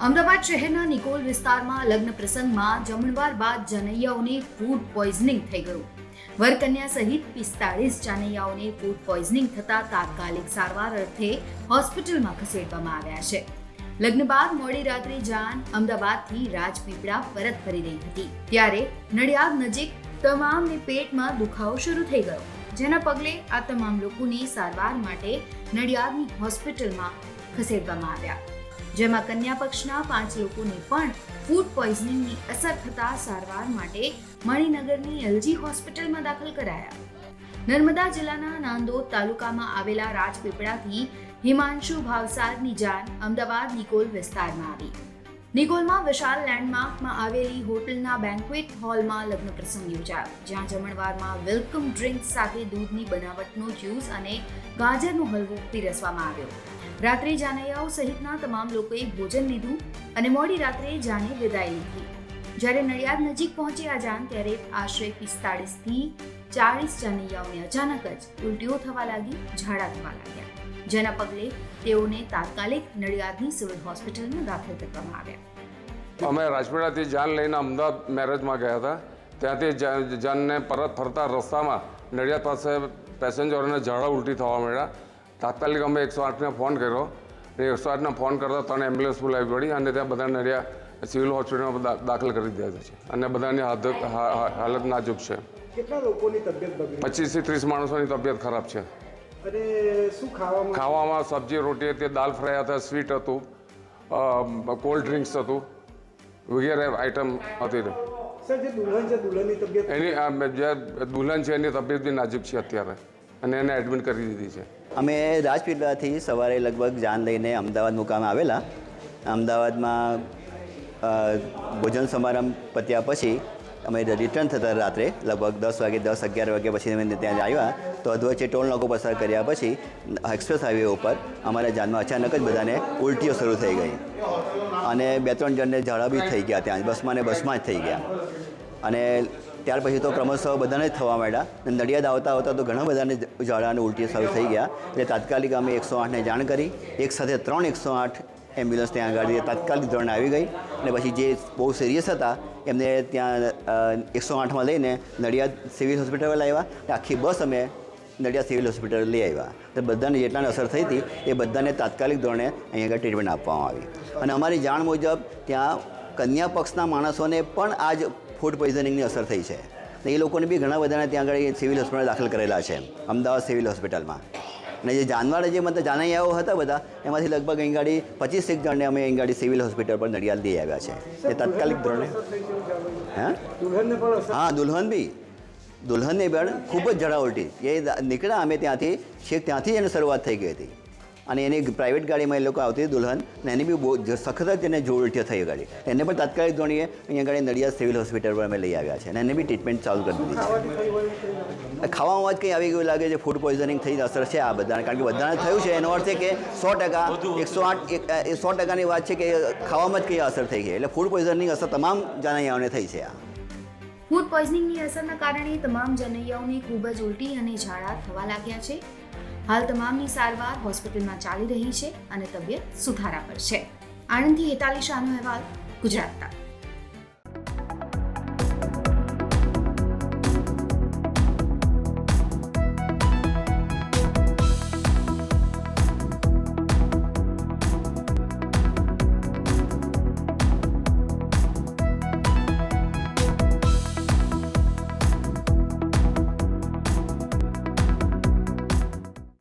નડિયાદ શહેરના નિકોલ વિસ્તારમાં લગ્ન પ્રસંગમાં જમણવાર બાદ જનૈયાઓને ફૂડ પોઈઝનિંગ થઈ ગયું. વરકન્યા સહિત પિસ્તાળીસ જાનૈયાઓને ફૂડ પોઈઝનિંગ થતા તાત્કાલિક સારવાર અર્થે હોસ્પિટલમાં ખસેડવામાં આવ્યા છે. લગ્ન બાદ મોડી રાત્રે જાન અમદાવાદથી રાજપીપળા પરત ફરી રહી હતી. ત્યારે નડિયાદ નજીક તમામને પેટમાં દુખાવો શરૂ થઈ ગયો. જેના પગલે આ તમામ લોકોની સારવાર માટે નડિયાદની હોસ્પિટલમાં ખસેડવામાં આવ્યા. જેમાં કન્યા પક્ષના પાંચ લોકોને પણ ફૂડ પોઈઝનિંગની અસર થતા સારવાર માટે મણિનગરની એલજી હોસ્પિટલમાં દાખલ કરાયા. નર્મદા જિલ્લાના નાંદોદ તાલુકામાં આવેલા રાજપીપળાથી હિમાંશુ ભાવસારની જાન અમદાવાદ નિકોલ વિસ્તારમાં આવી. નિકોલમાં વિશાલ લેન્ડમાર્કમાં આવેલી હોટલના બેન્ક્વેટ હોલમાં લગ્ન પ્રસંગ યોજાયો, જ્યાં જમણવારમાં વેલકમ ડ્રિંક સાથે દૂધની બનાવટનો જ્યુસ અને ગાજરનો હલવો પીરસવામાં આવ્યો. રાત્રે જાનૈયાઓ સહિતના તમામ લોકોએ ભોજન લીધું અને મોડી રાત્રે જાને વિદાય લીધી. જ્યારે નડિયાદ નજીક પહોંચી આ જાન, ત્યારે આશરે પિસ્તાળીસથી ચાળીસ જાનૈયાઓને અચાનક જ ઉલટીઓ થવા લાગી, ઝાડા થવા લાગ્યા. જેના પગલે તેઓને તાત્કાલિક નડિયાદની સિવિલ હોસ્પિટલમાં દાખલ કરવામાં આવ્યા. અમે રાજપીડાથી જાન લઈને અમદાવાદ મેરેજમાં ગયા હતા. ત્યાંથી જાનને પરત ફરતા રસ્તામાં નડિયાદ પાસે પેસેન્જરોને ઝાડા ઉલટી થવા મળ્યા. તાત્કાલિક અમે એકસો આઠને ફોન કર્યો. અને એકસો આઠને ફોન કરતા ત્રણ એમ્બ્યુલન્સ બોલાવી પડી અને ત્યાં બધાને નડિયા સિવિલ હોસ્પિટલમાં દાખલ કરી દીધા છે. અને બધાની હાલત નાજુક છે. પચીસથી ત્રીસ માણસોની તબિયત ખરાબ છે. શું ખાવામાં? સબ્જી રોટી હતી દાલ ફ્રાય હતા સ્વીટ હતું કોલ્ડ ડ્રિંક્સ હતું વગેરે આઈટમ હતી. એની જે દુલ્હન છે એની તબિયત બી નાજુક છે અત્યારે. અને એને એડમિટ કરી દીધી છે. અમે રાજપીપળાથી સવારે લગભગ જાન લઈને અમદાવાદ મુકામે આવેલા. અમદાવાદમાં ભોજન સમારંભ પત્યા પછી અમે રિટર્ન થતા રાત્રે લગભગ દસ વાગે, દસ અગિયાર વાગે પછી અમે ત્યાં આવ્યા. તો અધવચ્ચે ટોલ નાકો પસાર કર્યા પછી એક્સપ્રેસ હાઈવે ઉપર અમારા જાનમાં અચાનક જ બધાને ઉલટીઓ શરૂ થઈ ગઈ. અને બે ત્રણ જણને ઝાડા બી થઈ ગયા ત્યાં બસમાં ને બસમાં જ થઈ ગયા. અને ત્યાર પછી તો ક્રમશઃ બધાને જ થવા માંડ્યા. અને નડિયાદ આવતા આવતા તો ઘણા બધાને ઝાડા અને ઉલટી સારું થઈ ગયા. એટલે તાત્કાલિક અમે એકસો આઠને જાણ કરી. એક સાથે ત્રણ એકસો આઠ એમ્બ્યુલન્સ ત્યાં આગળ તાત્કાલિક ધોરણે આવી ગઈ. અને પછી જે બહુ સિરિયસ હતા, એમને ત્યાં એકસો આઠમાં લઈને નડિયાદ સિવિલ હોસ્પિટલ લાવ્યા. આખી બસ અમે નડિયાદ સિવિલ હોસ્પિટલ લઈ આવ્યા. તો બધાને જેટલાને અસર થઈ હતી, એ બધાને તાત્કાલિક ધોરણે અહીંયા આગળ ટ્રીટમેન્ટ આપવામાં આવી. અને અમારી જાણ મુજબ ત્યાં કન્યા પક્ષના માણસોને પણ આ જ ફૂડ પોઈઝનિંગની અસર થઈ છે. ને એ લોકોને બી ઘણા બધાને ત્યાં આગળ સિવિલ હોસ્પિટલ દાખલ કરેલા છે. અમદાવાદ સિવિલ હોસ્પિટલમાં. અને જે જાનવાળા જે મતલબ જાનૈયાઓ હતા બધા એમાંથી લગભગ અહીં ગાડી પચીસેક જણને અમે અહીં ગાડી સિવિલ હોસ્પિટલ પર નડિયાદ લઈ આવ્યા છે. એ તાત્કાલિક ધોરણે. હે? હા દુલ્હન બી. દુલ્હનની પણ ખૂબ જ ઝડા ઉલટી. એ નીકળ્યા અમે ત્યાંથી છેક ત્યાંથી જ એની શરૂઆત થઈ ગઈ હતી. અને એની પ્રાઇવેટ ગાડીમાં એ લોકો આવતી દુલ્હન ને એની બી બહુ સખત જ એને જોર ઉલટી થઈ ગાડી. એને પણ તાત્કાલિક ધોણીએ અહીંયા ગાડી નડિયાદ સિવિલ હોસ્પિટલ પર અમે લઈ આવ્યા છે અને એને બી ટ્રીટમેન્ટ ચાલુ કરી દીધી છે. ખાવામાં જ કંઈ આવી ગયું લાગે છે ફૂડ પોઈઝનિંગ થઈ અસર છે આ બધાને? કારણ કે બધાને થયું છે, એનો અર્થ છે કે સો ટકા, એકસો આઠ, એક સો ટકાની વાત છે કે ખાવામાં જ કંઈ અસર થઈ ગઈ. એટલે ફૂડ પોઈઝનિંગ અસર તમામ જાનૈયાઓને થઈ છે આ. ફૂડ પોઈઝનિંગની અસરના કારણે તમામ જનૈયાઓને ખૂબ જ ઉલટી અને ઝાડા થવા લાગ્યા છે. હાલ તમામની સારવાર હોસ્પિટલમાં ચાલી રહી છે અને તબિયત સુધારા પર છે. આણંદથી હેતાલી શાહનો અહેવાલ, ગુજરાત તક.